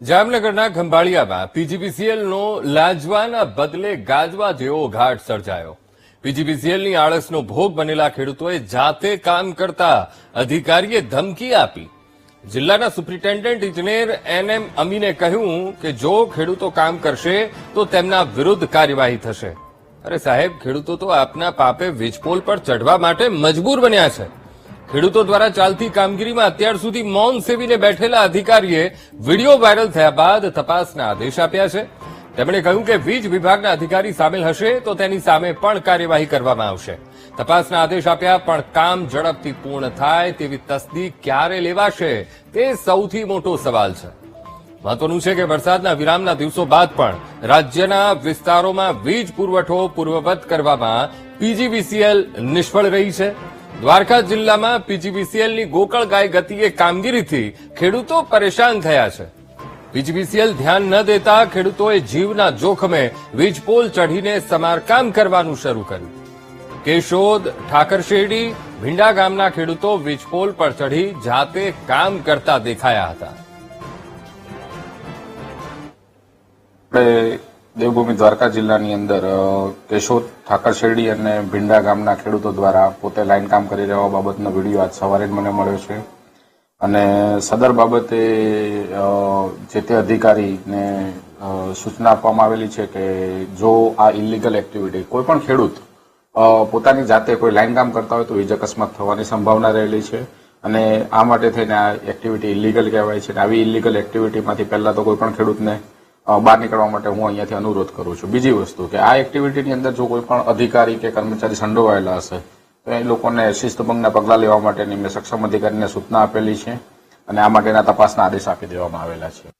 જામનગરના ખંભાળિયામાં પીજીપીસીએલનો લાજવાના બદલે ગાજવા જેવો ઘાટ સર્જાયો. પીજીપીસીએલની આળસનો ભોગ બનેલા ખેડૂતોએ જાતે કામ કરતા અધિકારીએ ધમકી આપી. જિલ્લાના સુપ્રિન્ટેન્ડન્ટ ઇજનેર એન એમ અમીને કહ્યું કે જો ખેડૂતો કામ કરશે તો તેમના વિરુદ્ધ કાર્યવાહી થશે. અરે સાહેબ, ખેડૂતો તો આપના પાપે વીજપોલ પર ચઢવા માટે મજબૂર બન્યા છે. ખેડૂતો દ્વારા ચાલતી કામગીરીમાં અત્યાર સુધી મૌન સેવીને બેઠેલા અધિકારીએ વીડિયો વાયરલ થયા બાદ તપાસના આદેશ આપ્યા છે. તેમણે કહ્યું કે વીજ વિભાગના અધિકારી સામેલ હશે તો તેની સામે પણ કાર્યવાહી કરવામાં આવશે. તપાસના આદેશ આપ્યા, પણ કામ ઝડપથી પૂર્ણ થાય તેવી તસદી ક્યારે લેવાશે તે સૌથી મોટો સવાલ છે. મહત્વનું છે કે વરસાદના વિરામના દિવસો બાદ પણ રાજ્યના વિસ્તારોમાં વીજ પુરવઠો પૂર્વવત કરવામાં પીજીવીસીએલ નિષ્ફળ રહી છે. દ્વારકા જિલ્લામાં પીજીવીસીએલની ગોકળ ગાય ગતિએ કામગીરીથી ખેડૂતો પરેશાન થયા છે. પીજીવીસીએલ ધ્યાન ન દેતા ખેડૂતોએ જીવના જોખમે વીજપોલ ચઢીને સમારકામ કરવાનું શરૂ કર્યું. કેશોદ ઠાકરશેરડી ભીંડા ગામના ખેડૂતો વીજપોલ પર ચઢી જાતે કામ કરતા દેખાયા હતા. દેવભૂમિ દ્વારકા જિલ્લાની અંદર કેશોદ ઠાકર શેરડી અને ભીંડા ગામના ખેડૂતો દ્વારા પોતે લાઈન કામ કરી રહ્યા બાબતનો વીડિયો આજ સવારે જ મને મળ્યો છે. અને સદર બાબતે જે તે અધિકારીને સૂચના આપવામાં આવેલી છે કે જો આ ઇલીગલ એક્ટિવિટી કોઈ પણ ખેડૂત પોતાની જાતે કોઈ લાઈન કામ કરતા હોય તો વીજ અકસ્માત થવાની સંભાવના રહેલી છે. અને આ માટે થઈને આ એક્ટિવિટી ઇલીગલ કહેવાય છે. આવી ઇલીગલ એક્ટિવિટીમાંથી પહેલાં તો કોઈ પણ ખેડૂતને બહાર નીકળવા માટે હું અહીંયાથી અનુરોધ કરું છું. બીજી વસ્તુ કે આ એક્ટિવિટીની અંદર જો કોઈ પણ અધિકારી કે કર્મચારી સંડોવાયેલા હશે, તો એ લોકોને શિસ્તભંગના પગલાં લેવા માટેની મેં સક્ષમ અધિકારીને સૂચના આપેલી છે અને આ માટેના તપાસના આદેશ આપી દેવામાં આવેલા છે.